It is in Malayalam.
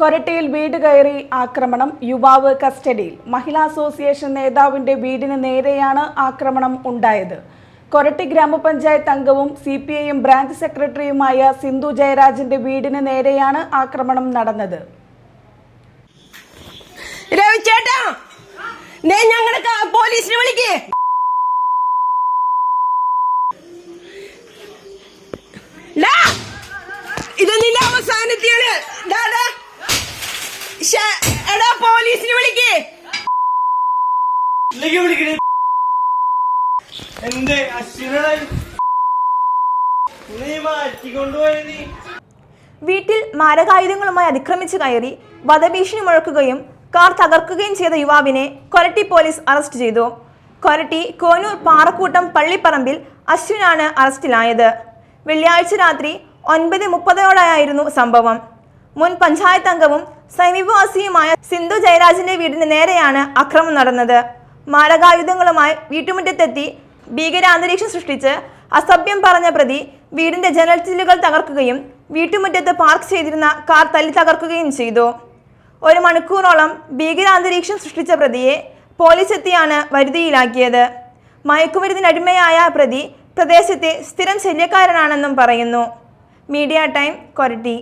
കൊരട്ടിയിൽ വീട് കയറി ആക്രമണം. യുവാവ് കസ്റ്റഡിയിൽ. മഹിളാ അസോസിയേഷൻ നേതാവിന്റെ വീടിന് നേരെയാണ് ആക്രമണം ഉണ്ടായത്. കൊരട്ടി ഗ്രാമപഞ്ചായത്ത് അംഗവും സി പി ഐഎം ബ്രാഞ്ച് സെക്രട്ടറിയുമായ സിന്ധു ജയരാജിന്റെ വീടിന് നേരെയാണ് ആക്രമണം നടന്നത്. രവിച്ചേട്ടാ ദേ ഞങ്ങൾ പോലീസിനെ വിളിക്കേ. വിളിക്കേ. വിളിക്കണേ. നീ മാറ്റിക്കൊണ്ടുപോയി നീ. വീട്ടിൽ മാരകായുധങ്ങളുമായി അതിക്രമിച്ചു കയറി വധഭീഷണി മുഴക്കുകയും കാർ തകർക്കുകയും ചെയ്ത യുവാവിനെ കൊരട്ടി പോലീസ് അറസ്റ്റ് ചെയ്തു. കൊരട്ടി കോനൂർ പാറക്കൂട്ടം പള്ളിപ്പറമ്പിൽ അശ്വിനാണ് അറസ്റ്റിലായത്. വെള്ളിയാഴ്ച രാത്രി ഒൻപത് മുപ്പതോടെയായിരുന്നു സംഭവം. മുൻ പഞ്ചായത്ത് അംഗവും സമീപവാസിയുമായ സിന്ധു ജയരാജിന്റെ വീടിന് നേരെയാണ് അക്രമം നടന്നത്. മാരകായുധങ്ങളുമായി വീട്ടുമുറ്റത്തെത്തി ഭീകരാന്തരീക്ഷം സൃഷ്ടിച്ച് അസഭ്യം പറഞ്ഞ പ്രതി വീടിന്റെ ജനൽ ചില്ലുകൾ തകർക്കുകയും വീട്ടുമുറ്റത്ത് പാർക്ക് ചെയ്തിരുന്ന കാർ തല്ലി തകർക്കുകയും ചെയ്തു. ഒരു മണിക്കൂറോളം ഭീകരാന്തരീക്ഷം സൃഷ്ടിച്ച പ്രതിയെ പോലീസ് എത്തിയാണ് വരുതിയിലാക്കിയത്. മയക്കുമരുന്നിനടിമയായ പ്രതി പ്രദേശത്തെ സ്ഥിരം ശല്യക്കാരനാണെന്നും പറയുന്നു. Media time Koratty.